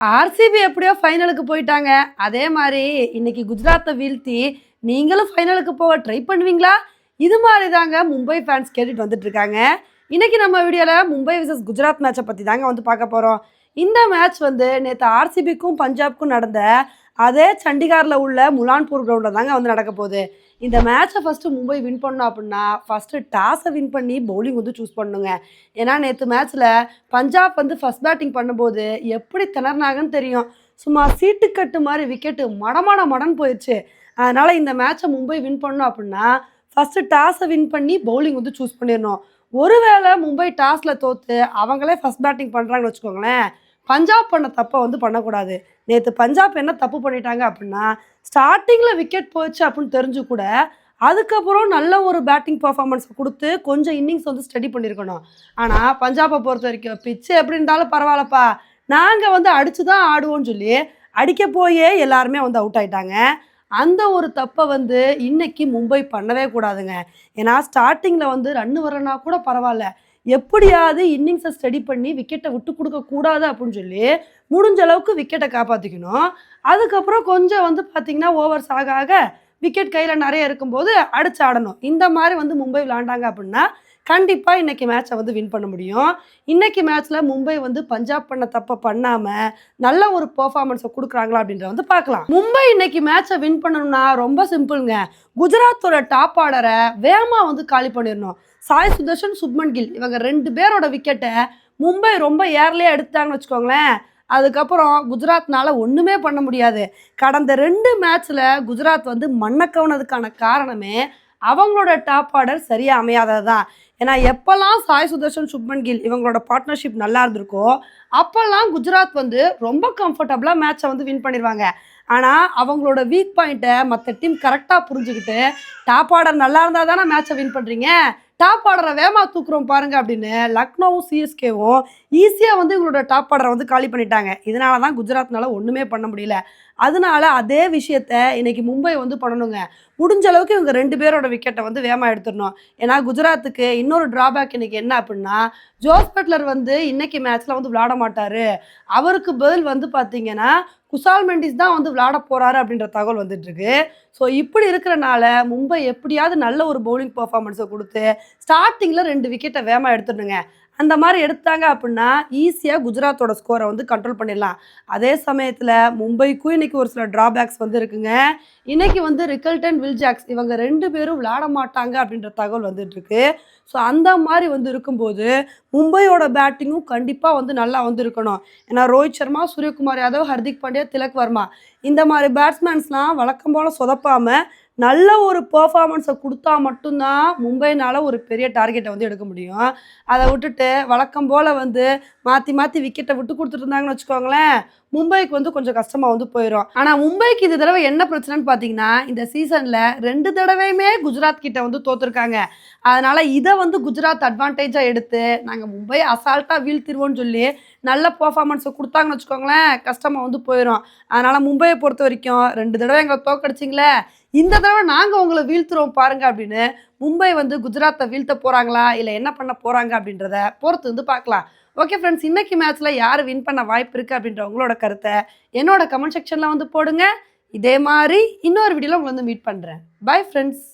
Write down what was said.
RCB எப்படியோ ஃபைனலுக்கு போயிட்டாங்க. அதே மாதிரி இன்னைக்கு குஜராத்தை வீழ்த்தி நீங்களும் ஃபைனலுக்கு போக ட்ரை பண்ணுவீங்களா? இது மாதிரி தாங்க மும்பை ஃபேன்ஸ் கேட்டுட்டு வந்துட்டு இருக்காங்க இன்னைக்கு நம்ம வீடியோவில் மும்பை விசஸ் குஜராத் மேட்சை பற்றி தாங்க வந்து பார்க்க போகிறோம் இந்த மேட்ச் வந்து நேற்று ஆர்சிபிக்கும் பஞ்சாப்க்கும் நடந்த அதே சண்டிகாரில் உள்ள முலான்பூர் கிரவுண்டில் தாங்க வந்து நடக்க போகுது. இந்த மேட்சை ஃபஸ்ட்டு மும்பை வின் பண்ணோம் அப்படின்னா ஃபஸ்ட்டு டாஸை வின் பண்ணி பவுலிங் வந்து சூஸ் பண்ணுங்க. ஏன்னா நேற்று மேட்ச்சில் பஞ்சாப் வந்து ஃபஸ்ட் பேட்டிங் பண்ணும்போது எப்படி திணறினாங்கன்னு தெரியும். சும்மா சீட்டுக்கட்டு மாதிரி விக்கெட்டு மடமட மடன் போயிடுச்சு. அதனால் இந்த மேட்சை மும்பை வின் பண்ணோம் அப்படின்னா ஃபஸ்ட்டு டாஸை வின் பண்ணி பவுலிங் வந்து சூஸ் பண்ணிடணும். ஒருவேளை மும்பை டாஸில் தோற்று அவங்களே ஃபஸ்ட் பேட்டிங் பண்ணுறாங்கன்னு வச்சுக்கோங்களேன் பஞ்சாப் பண்ண தப்பை வந்து பண்ணக்கூடாது. நேற்று பஞ்சாப் என்ன தப்பு பண்ணிட்டாங்க அப்படின்னா ஸ்டார்டிங்கில் விக்கெட் போச்சு அப்படின்னு தெரிஞ்சு கூட அதுக்கப்புறம் நல்ல ஒரு பேட்டிங் பர்ஃபார்மன்ஸ் கொடுத்து கொஞ்சம் இன்னிங்ஸ் வந்து ஸ்டடி பண்ணியிருக்கணும் ஆனால் பஞ்சாபை பொறுத்த வரைக்கும் பிச்சு எப்படி இருந்தாலும் பரவாயில்லப்பா. நாங்கள் வந்து அடித்து தான் ஆடுவோம்னு சொல்லி அடிக்க போயே எல்லாருமே வந்து அவுட் ஆயிட்டாங்க. அந்த ஒரு தப்பை வந்து இன்னைக்கு மும்பை பண்ணவே கூடாதுங்க. ஏன்னா ஸ்டார்டிங்கில் வந்து ரன்னு வரனா கூட பரவாயில்ல. எப்படியாவது இன்னிங்ஸை ஸ்டடி பண்ணி விக்கெட்டை விட்டு கொடுக்கக்கூடாது அப்படின்னு சொல்லி முடிஞ்ச அளவுக்கு விக்கெட்டை காப்பாற்றிக்கணும் அதுக்கப்புறம் கொஞ்சம் வந்து பார்த்திங்கன்னா ஓவர்ஸ் ஆக ஆக விக்கெட் கையில் நிறைய இருக்கும்போது அடிச்சு ஆடணும். இந்த மாதிரி வந்து மும்பை விளாண்டாங்க அப்படின்னா கண்டிப்பாக இன்றைக்கி மேட்சை வந்து வின் பண்ண முடியும். இன்றைக்கி மேட்ச்சில் மும்பை வந்து பஞ்சாப் பண்ண தப்பை பண்ணாமல் நல்ல ஒரு பர்ஃபார்மன்ஸை கொடுக்குறாங்களா அப்படின்றத வந்து பார்க்கலாம். மும்பை இன்றைக்கி மேட்சை வின் பண்ணணும்னா ரொம்ப சிம்பிளுங்க குஜராத்தோட டாப் ஆர்டரை வேகமாக வந்து காலி பண்ணிடணும். சாய் சுதர்ஷன் சுப்மன் கில். இவங்க ரெண்டு பேரோட விக்கெட்டை மும்பை ரொம்ப ஏர்லியாக எடுத்தாங்கன்னு வச்சுக்கோங்களேன். அதுக்கப்புறம் குஜராத்னால ஒன்றுமே பண்ண முடியாது. கடந்த ரெண்டு மேட்ச்சில் குஜராத் வந்து மண்ணக்கவுனதுக்கான காரணமே அவங்களோட டாப் ஆர்டர் சரியாக அமையாதது தான் ஏன்னா எப்போல்லாம் சாய் சுதர்ஷன் சுப்மன் கில் இவங்களோட பார்ட்னர்ஷிப் நல்லா இருந்திருக்கோ அப்போல்லாம் குஜராத் வந்து ரொம்ப கம்ஃபர்டபுளாக மேட்சை வந்து வின் பண்ணிடுவாங்க ஆனால் அவங்களோட வீக் பாயிண்ட்டை மற்ற டீம் கரெக்டாக புரிஞ்சுக்கிட்டு டாப் ஆர்டர் நல்லா இருந்தால் தானே மேட்சை வின் பண்ணுறீங்க டாப் ஆர்டரை வேமா தூக்குறோம் பாருங்க அப்படின்னு லக்னோவும் சிஎஸ்கேவும் ஈஸியாக வந்து இவங்களோட டாப் ஆர்டரை வந்து காலி பண்ணிட்டாங்க. இதனால தான் குஜராத்னால ஒன்றுமே பண்ண முடியல. அதனால அதே விஷயத்த இன்னைக்கு மும்பை வந்து பண்ணணுங்க. முடிஞ்ச அளவுக்கு இவங்க ரெண்டு பேரோட விக்கெட்டை வந்து வேகமாக எடுத்துடணும். ஏன்னா குஜராத்துக்கு இன்னொரு டிராபேக் இன்னைக்கு என்ன அப்படின்னா ஜோஸ் பட்லர் வந்து இன்னைக்கு மேட்ச்சில் வந்து விளாட மாட்டார். அவருக்கு பதில் வந்து பார்த்தீங்கன்னா குசால் மெண்டிஸ் தான் வந்து விளாட போகிறாரு அப்படின்ற தகவல் வந்துட்டு இருக்கு. ஸோ இப்படி இருக்கிறனால மும்பை எப்படியாவது நல்ல ஒரு பவுலிங் பர்ஃபார்மன்ஸை கொடுத்து ஸ்டார்டிங்கில் ரெண்டு விக்கெட்டை வேகமாக எடுத்துடுங்க அந்த மாதிரி எடுத்தாங்க அப்படின்னா ஈஸியாக குஜராத்தோட ஸ்கோரை வந்து கண்ட்ரோல் பண்ணிடலாம். அதே சமயத்தில் மும்பைக்கும் இன்றைக்கி ஒரு சில ட்ராபேக்ஸ் வந்து இருக்குங்க. இன்றைக்கி வந்து ரிக்கல்டன் வில்ஜாக்ஸ் இவங்க ரெண்டு பேரும் விளையாட மாட்டாங்க அப்படின்ற தகவல் வந்துட்டுருக்கு ஸோ அந்த மாதிரி வந்து இருக்கும்போது மும்பையோட பேட்டிங்கும் கண்டிப்பாக வந்து நல்லா வந்து இருக்கணும் ஏன்னா ரோஹித் சர்மா சூரியகுமார் யாதவ் ஹர்திக் பாண்டியா திலக் வர்மா இந்த மாதிரி பேட்ஸ்மேன்ஸ்லாம் வழக்கம் போல் சொதப்பாமல் நல்ல ஒரு பெர்ஃபார்மன்ஸை கொடுத்தா மட்டும்தான் மும்பைனால் ஒரு பெரிய டார்கெட்டை வந்து எடுக்க முடியும். அதை விட்டுட்டு வழக்கம் போல் வந்து மாற்றி மாற்றி விக்கெட்டை விட்டு கொடுத்துட்டு இருந்தாங்கன்னு வச்சுக்கோங்களேன். மும்பைக்கு வந்து கொஞ்சம் கஷ்டமாக வந்து போயிடும் ஆனால் மும்பைக்கு இந்த தடவை என்ன பிரச்சனைன்னு பார்த்தீங்கன்னா இந்த சீசனில் ரெண்டு தடவையுமே குஜராத் கிட்ட வந்து தோத்துருக்காங்க. அதனால் இதை வந்து குஜராத் அட்வான்டேஜாக எடுத்து நாங்கள் மும்பை அசால்ட்டாக வீழ்த்திடுவோம்னு சொல்லி நல்ல பர்ஃபார்மன்ஸை கொடுத்தாங்கன்னு வச்சுக்கோங்களேன் கஷ்டமாக வந்து போயிடும் அதனால் மும்பையை பொறுத்த வரைக்கும் ரெண்டு தடவை எங்களை தோக்கடிச்சிங்களே இந்த தடவை நாங்கள் உங்களை வீழ்த்துறோம் பாருங்க அப்படின்னு மும்பை வந்து குஜராத்தை வீழ்த்த போகிறாங்களா இல்லை என்ன பண்ண போகிறாங்க அப்படின்றத பொறுத்து வந்து பார்க்கலாம். ஓகே ஃப்ரெண்ட்ஸ் இன்றைக்கி மேட்ச்சில் யார் வின் பண்ண வாய்ப்பு இருக்குது அப்படின்ற உங்களோட கருத்தை என்னோட கமெண்ட் செக்ஷனில் வந்து போடுங்க. இதே மாதிரி இன்னொரு வீடியோவில் உங்களை வந்து மீட் பண்ணுறேன் பை ஃப்ரெண்ட்ஸ்